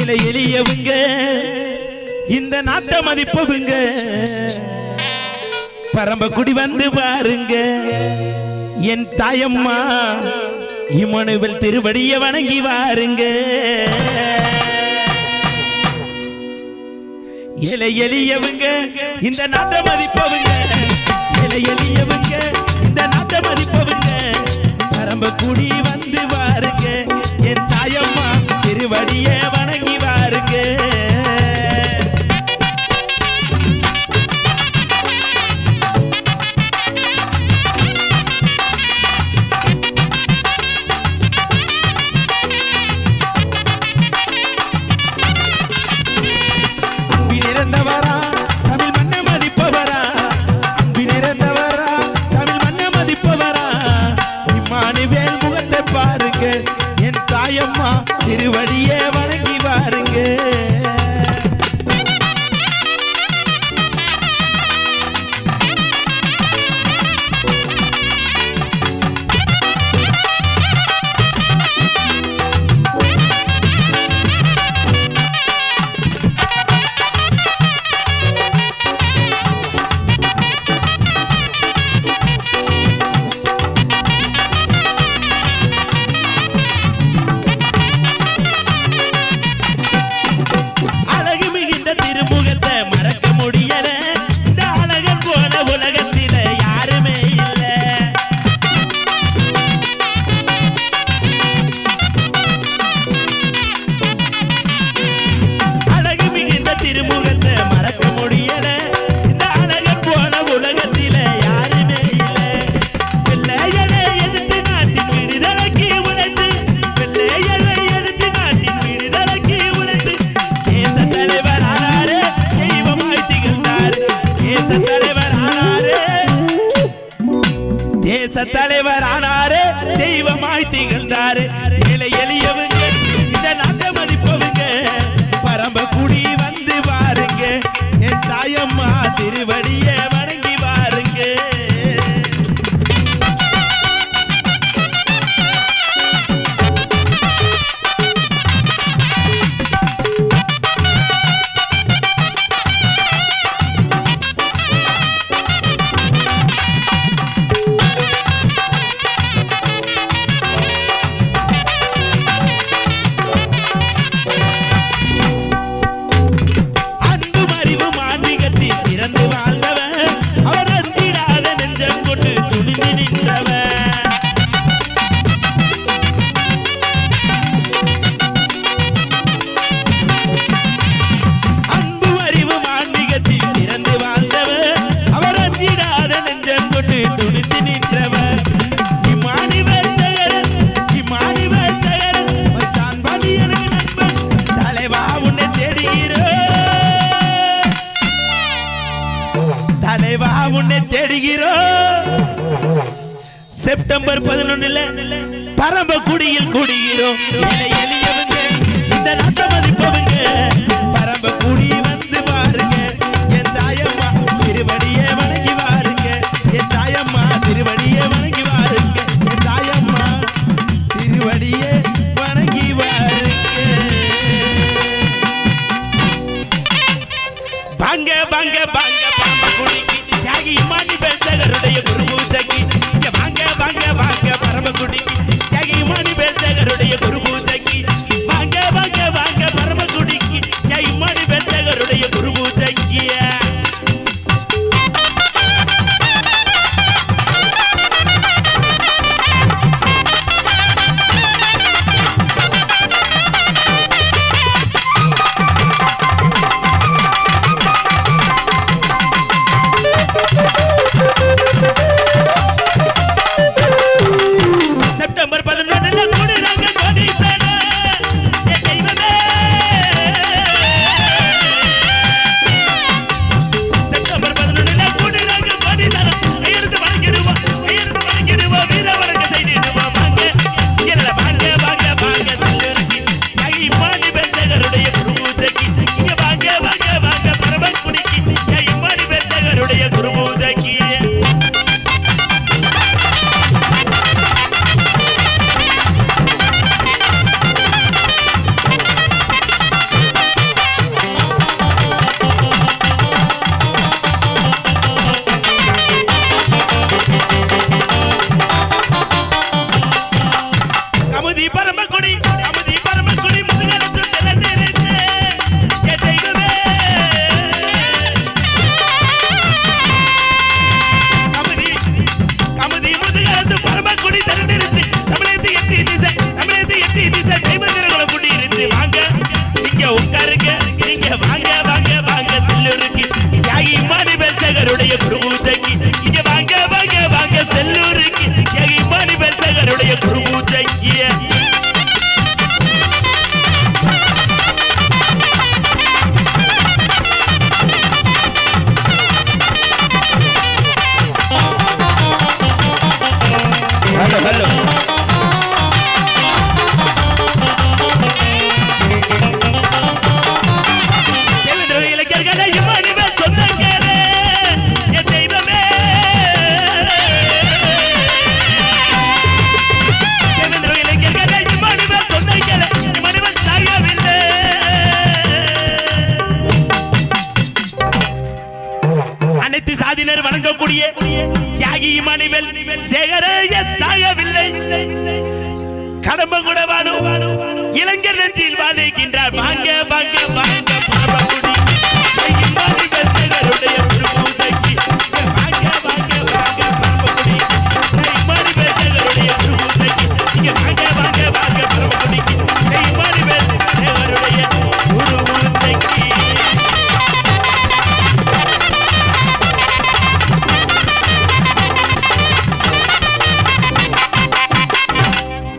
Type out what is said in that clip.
ஏழை எளியவுங்க. இந்த நாட்டை மதிப்பதுங்க பரம்பக்குடி வந்து பாருங்க என் தாயம்மா இம்மனுவில் திருவடிய வணங்கி வாருங்க. இலை எளியவுங்க இந்த நாட்டை மதிப்பவுங்க இலை எளியவுங்க இந்த நாட்டை மதிப்பவுங்க பரம்பக்குடி திகழ்ந்தாரு. ஏழை எளியவங்க இதை நாட்ட மதிப்பவங்க. பரம்ப கூடிய உன்னை தேடுகிறோம் செப்டம்பர் பதினொன்னுல பரம்பக்குடியில் குடிகிறோம். எளியவன் கரும்பு கொடி. இருக்கக்கூடிய தியாகி மணிவல் சேகரைய சாகவில்லை. கடம்பகுட வாழும். இளைஞர் நெஞ்சில் வாழ்கின்றார். வாங்க வாங்க வாங்க.